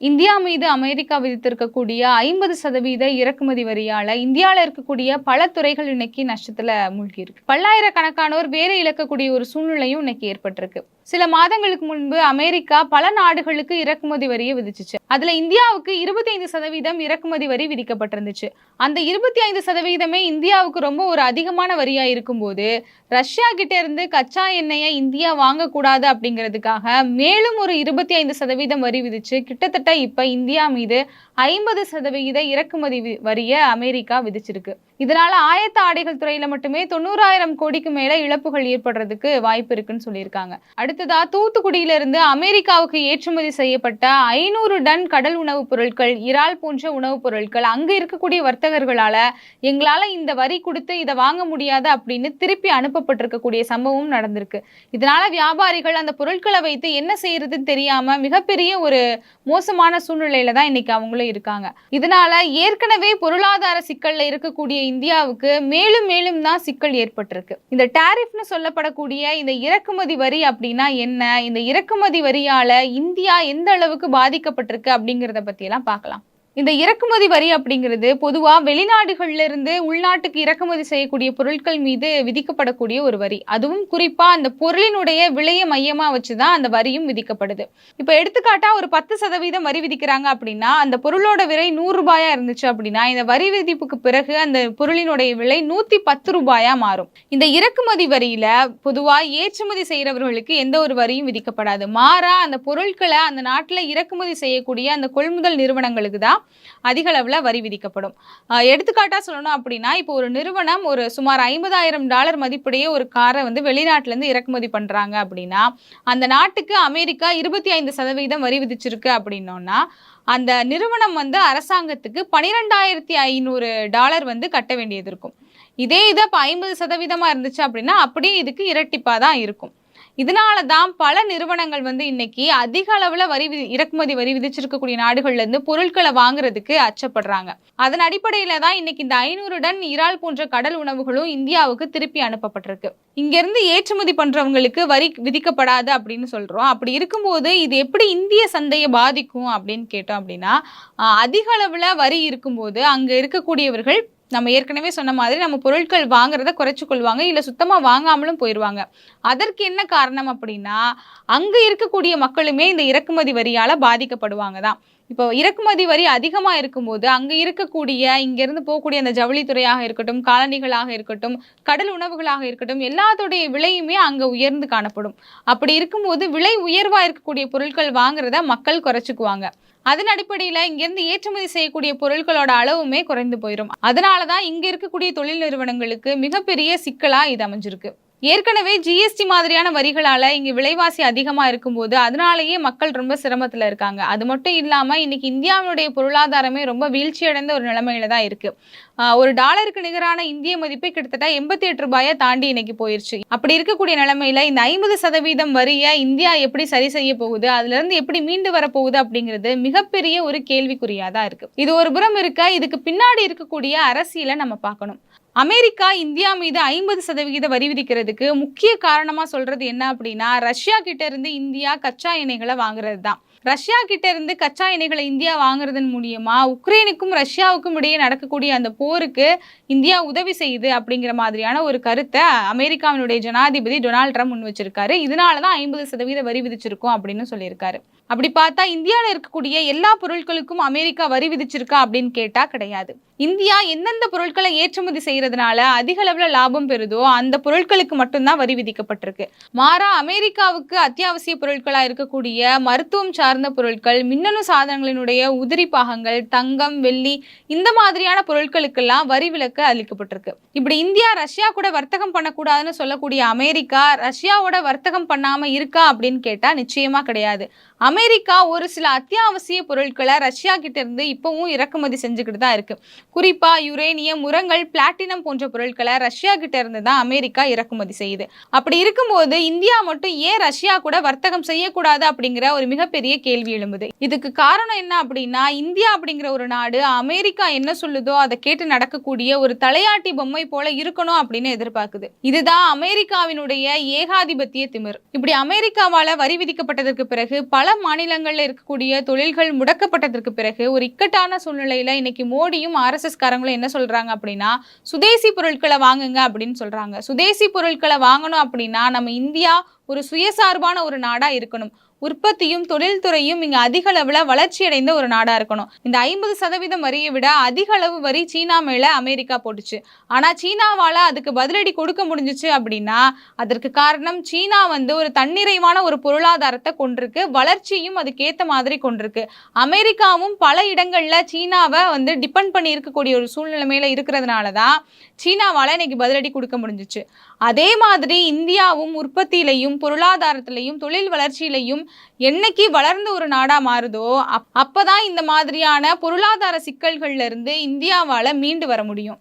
India மீது America விதித்திருக்கக்கூடிய ஐம்பது சதவீத இறக்குமதி வரியால இந்தியாவில் இருக்கக்கூடிய பல துறைகள் இன்னைக்கு நஷ்டத்துல மூழ்கி இருக்கு பல்லாயிரக்கணக்கானோர் வேலை இழக்கக்கூடிய ஒரு சூழ்நிலையும் இன்னைக்கு ஏற்பட்டிருக்கு. சில மாதங்களுக்கு முன்பு அமெரிக்கா பல நாடுகளுக்கு இறக்குமதி வரியை விதிச்சுச்சு. அதுல இந்தியாவுக்கு இருபத்தி ஐந்து சதவீதம் இறக்குமதி வரி விதிக்கப்பட்டிருந்துச்சு. அந்த இருபத்தி ஐந்து சதவீதமே இந்தியாவுக்கு ரொம்ப ஒரு அதிகமான வரியா இருக்கும்போது ரஷ்யா கிட்ட இருந்து கச்சா எண்ணெயை இந்தியா வாங்கக்கூடாது அப்படிங்கிறதுக்காக மேலும் ஒரு இருபத்தி ஐந்து சதவீதம் வரி விதிச்சு கிட்டத்தட்ட இப்ப இந்தியா மீது ஐம்பது சதவிகித இறக்குமதி வரியை அமெரிக்கா விதிச்சிருக்கு. இதனால ஆயத்த ஆடைகள் துறையில மட்டுமே தொண்ணூறாயிரம் கோடிக்கு மேல இழப்புகள் ஏற்படுறதுக்கு வாய்ப்பு இருக்குன்னு சொல்லியிருக்காங்க. அடுத்ததா தூத்துக்குடியில இருந்து அமெரிக்காவுக்கு ஏற்றுமதி செய்யப்பட்ட ஐநூறு டன் கடல் உணவுப் பொருட்கள் இறால் போன்ற உணவுப் பொருட்கள் அங்க இருக்கக்கூடிய வர்த்தகர்களால எங்களால இந்த வரி கொடுத்து இதை வாங்க முடியாது அப்படின்னு திருப்பி அனுப்பப்பட்டிருக்கக்கூடிய சம்பவம் நடந்திருக்கு. இதனால வியாபாரிகள் அந்த பொருட்களை வைத்து என்ன செய்யறதுன்னு தெரியாம மிகப்பெரிய ஒரு மோசமான சூழ்நிலையில தான் இன்னைக்கு அவங்களும் இருக்காங்க. இதனால ஏற்கனவே பொருளாதார சிக்கல்ல இருக்கக்கூடிய இந்தியாவுக்கு மேலும் மேலும் தான் சிக்கல் ஏற்பட்டிருக்கு. இந்த டேரிஃப்னு சொல்லப்படக்கூடிய இந்த இறக்குமதி வரி அப்படின்னா என்ன? இந்த இறக்குமதி வரியால இந்தியா எந்த அளவுக்கு பாதிக்கப்பட்டிருக்கு அப்படிங்கிறத பத்தி எல்லாம் பார்க்கலாம். இந்த இறக்குமதி வரி அப்படிங்கிறது பொதுவாக வெளிநாடுகள்ல இருந்து உள்நாட்டுக்கு இறக்குமதி செய்யக்கூடிய பொருட்கள் மீது விதிக்கப்படக்கூடிய ஒரு வரி. அதுவும் குறிப்பாக அந்த பொருளினுடைய விலையை மையமாக வச்சு தான் அந்த வரியும் விதிக்கப்படுது. இப்போ எடுத்துக்காட்டா ஒரு பத்து சதவீதம் வரி விதிக்கிறாங்க அப்படின்னா அந்த பொருளோட விலை நூறு ரூபாயா இருந்துச்சு அப்படின்னா இந்த வரி விதிப்புக்கு பிறகு அந்த பொருளினுடைய விலை நூற்றி பத்து ரூபாயா மாறும். இந்த இறக்குமதி வரியில பொதுவாக ஏற்றுமதி செய்கிறவர்களுக்கு எந்த ஒரு வரியும் விதிக்கப்படாது. மாறா அந்த பொருட்களை அந்த நாட்டில் இறக்குமதி செய்யக்கூடிய அந்த கொள்முதல் நிறுவனங்களுக்கு தான் அதிக அளவில் வரி விதிக்கப்படும். எடுத்துக்காட்டாக சொல்லணும் அப்படின்னா இப்போ ஒரு நிறுவனம் ஒரு சுமார் ஐம்பதாயிரம் டாலர் மதிப்புடைய ஒரு காரை வந்து வெளிநாட்டிலேருந்து இறக்குமதி பண்ணுறாங்க அப்படின்னா அந்த நாட்டுக்கு அமெரிக்கா இருபத்தி ஐந்து சதவீதம் வரி விதிச்சிருக்கு அப்படின்னோன்னா அந்த நிறுவனம் வந்து அரசாங்கத்துக்கு பனிரெண்டாயிரத்தி ஐநூறு டாலர் வந்து கட்ட வேண்டியது இருக்கும். இதே இது இப்போ ஐம்பது சதவீதமாக இருந்துச்சு அப்படின்னா அப்படியே இதுக்கு இரட்டிப்பாக தான் இருக்கும். இதனால தான் பல நிறுவனங்கள் வந்து இன்னைக்கு அதிக அளவுல வரி விதி இறக்குமதி வரி விதிச்சிருக்கக்கூடிய நாடுகள்ல இருந்து பொருட்களை வாங்குறதுக்கு அச்சப்படுறாங்க. அதன் அடிப்படையில தான் இன்னைக்கு இந்த ஐநூறு டன் இறால் போன்ற கடல் உணவுகளும் இந்தியாவுக்கு திருப்பி அனுப்பப்பட்டிருக்கு. இங்கிருந்து ஏற்றுமதி பண்றவங்களுக்கு வரி விதிக்கப்படாது அப்படின்னு சொல்றோம். அப்படி இருக்கும்போது இது எப்படி இந்திய சந்தையை பாதிக்கும் அப்படின்னு கேட்டோம் அப்படின்னா அதிக அளவுல வரி இருக்கும்போது அங்க இருக்கக்கூடியவர்கள் நம்ம ஏற்கனவே சொன்ன மாதிரி நம்ம பொருட்கள் வாங்குறத குறைச்சு கொள்வாங்க இல்லை சுத்தமாக வாங்காமலும் போயிடுவாங்க அதற்கு என்ன காரணம் அப்படின்னா அங்கே இருக்கக்கூடிய மக்களுமே இந்த இறக்குமதி வரியால் பாதிக்கப்படுவாங்க தான். இப்போ இறக்குமதி வரி அதிகமாக இருக்கும்போது அங்கே இருக்கக்கூடிய இங்கேருந்து போகக்கூடிய அந்த ஜவுளித்துறையாக இருக்கட்டும் காலணிகளாக இருக்கட்டும் கடல் உணவுகளாக இருக்கட்டும் எல்லாத்துடைய விலையுமே அங்கே உயர்ந்து காணப்படும். அப்படி இருக்கும்போது விலை உயர்வாக இருக்கக்கூடிய பொருட்கள் வாங்குறத மக்கள் குறைச்சிக்குவாங்க. அதன் அடிப்படையில் இங்கேருந்து ஏற்றுமதி செய்யக்கூடிய பொருட்களோட அளவுமே குறைந்து போயிடும் அதனால தான் இங்கே இருக்கக்கூடிய தொழில் நிறுவனங்களுக்கு மிகப்பெரிய சிக்கலாக இது அமைஞ்சிருக்கு. ஏற்கனவே ஜிஎஸ்டி மாதிரியான வரிகளால இங்க விலைவாசி அதிகமா இருக்கும்போது அதனாலேயே மக்கள் ரொம்ப சிரமத்துல இருக்காங்க. அது மட்டும் இல்லாம இன்னைக்கு இந்தியாவினுடைய பொருளாதாரமே ரொம்ப வீழ்ச்சி அடைந்த ஒரு நிலைமையில தான் இருக்கு. ஒரு டாலருக்கு நிகரான இந்திய மதிப்பே கிட்டத்தட்ட எண்பத்தி எட்டு ரூபாயை தாண்டி இன்னைக்கு போயிருச்சு. அப்படி இருக்கக்கூடிய நிலைமையில இந்த ஐம்பது சதவீதம் வரியை இந்தியா எப்படி சரி செய்ய போகுது அதுல இருந்து எப்படி மீண்டு வரப்போகுது அப்படிங்கிறது மிகப்பெரிய ஒரு கேள்விக்குறியா தான் இருக்கு. இது ஒரு புறம் இருக்க இதுக்கு பின்னாடி இருக்கக்கூடிய அரசியலை நம்ம பார்க்கணும். அமெரிக்கா இந்தியா மீது ஐம்பது சதவிகித வரி விதிக்கிறதுக்கு முக்கிய காரணமா சொல்றது என்ன அப்படின்னா ரஷ்யா கிட்ட இருந்து இந்தியா கச்சா எண்ணெய்களை வாங்குறது தான். ரஷ்யா கிட்ட இருந்து கச்சா எண்ணெய்களை இந்தியா வாங்குறதன் மூலியமா உக்ரைனுக்கும் ரஷ்யாவுக்கும் இடையே நடக்கக்கூடிய அந்த போருக்கு இந்தியா உதவி செய்யுது அப்படிங்கிற மாதிரியான ஒரு கருத்தை அமெரிக்காவினுடைய ஜனாதிபதி டொனால்ட் ட்ரம்ப் முன் வச்சிருக்காரு. இதனால தான் ஐம்பது சதவீத வரி விதிச்சிருக்கோம் அப்படின்னு சொல்லியிருக்காரு. அப்படி பார்த்தா இந்தியாவில் இருக்கக்கூடிய எல்லா பொருட்களுக்கும் அமெரிக்கா வரி விதிச்சிருக்கா அப்படின்னு கேட்டால் கிடையாது. இந்தியா எந்தெந்த பொருட்களை ஏற்றுமதி செய்யறதுனால அதிக அளவில் லாபம் பெறுதோ அந்த பொருட்களுக்கு மட்டும்தான் வரி விதிக்கப்பட்டிருக்கு. மாறா அமெரிக்காவுக்கு அத்தியாவசிய பொருட்களாக இருக்கக்கூடிய மருத்துவம் சார்ந்த பொருட்கள் மின்னணு சாதனங்களினுடைய உதிரி பாகங்கள் தங்கம் வெள்ளி இந்த மாதிரியான பொருட்களுக்கெல்லாம் வரி விலக்கு அளிக்கப்பட்டிருக்கு. இப்படி இந்தியா ரஷ்யா கூட வர்த்தகம் பண்ணக்கூடாதுன்னு சொல்லக்கூடிய அமெரிக்கா ரஷ்யாவோட வர்த்தகம் பண்ணாமல் இருக்கா அப்படின்னு கேட்டால் நிச்சயமாக கிடையாது. அமெரிக்கா ஒரு சில அத்தியாவசிய பொருட்களை ரஷ்யா கிட்ட இருந்து இப்பவும் இறக்குமதி செஞ்சுக்கிட்டு தான் இருக்கு. குறிப்பா யுரேனியம் உரங்கள் பிளாட்டினம் போன்ற பொருட்களை ரஷ்யா கிட்ட இருந்து தான் அமெரிக்கா இறக்குமதி செய்யுது. அப்படி இருக்கும்போது இந்தியா மட்டும் ஏன் ரஷ்யா கூட வர்த்தகம் செய்யக்கூடாது அப்படிங்கிற ஒரு மிகப்பெரிய கேள்வி எழும்புது. இதுக்கு காரணம் என்ன அப்படின்னா இந்தியா அப்படிங்கிற ஒரு நாடு அமெரிக்கா என்ன சொல்லுதோ அதை கேட்டு நடக்கக்கூடிய ஒரு தலையாட்டி பொம்மை போல இருக்கணும் அப்படின்னு எதிர்பார்க்குது. இதுதான் அமெரிக்காவினுடைய ஏகாதிபத்திய திமிர். இப்படி அமெரிக்காவால வரி விதிக்கப்பட்டதற்கு பிறகு பல மாநிலங்களில் மாநிலங்கள்ல இருக்கக்கூடிய தொழில்கள் முடக்கப்பட்டதற்கு பிறகு ஒரு இக்கட்டான சூழ்நிலையில இன்னைக்கு மோடியும் அரசு காரங்களும் என்ன சொல்றாங்க அப்படின்னா சுதேசி பொருட்களை வாங்குங்க அப்படின்னு சொல்றாங்க. சுதேசி பொருட்களை வாங்கணும் அப்படின்னா நம்ம இந்தியா ஒரு சுயசார்பான ஒரு நாடா இருக்கணும். உற்பத்தியும் தொழில்துறையும் இங்க அதிக அளவுல வளர்ச்சி அடைந்த ஒரு நாடா இருக்கணும். இந்த ஐம்பது சதவீதம் வரியை விட அதிக அளவு வரி சீனா மேல அமெரிக்கா போட்டுச்சு. ஆனா சீனாவால அதுக்கு பதிலடி கொடுக்க முடிஞ்சுச்சு அப்படின்னா அதற்கு காரணம் சீனா வந்து ஒரு தன்னிறைவான ஒரு பொருளாதாரத்தை கொண்டிருக்கு. வளர்ச்சியும் அதுக்கேத்த மாதிரி கொண்டிருக்கு. அமெரிக்காவும் பல இடங்கள்ல சீனாவை வந்து டிபெண்ட் பண்ணி இருக்கக்கூடிய ஒரு சூழ்நிலைமையில இருக்கிறதுனால தான் சீனாவால இன்னைக்கு பதிலடி கொடுக்க முடிஞ்சுச்சு. அதே மாதிரி இந்தியாவும் உற்பத்தியிலையும் பொருளாதாரத்திலையும் தொழில் வளர்ச்சியிலையும் என்னைக்கு வளர்ந்த ஒரு நாடா மாறுதோ அப் அப்பதான் இந்த மாதிரியான பொருளாதார சிக்கல்கள்ல இருந்து இந்தியாவால மீண்டு வர முடியும்.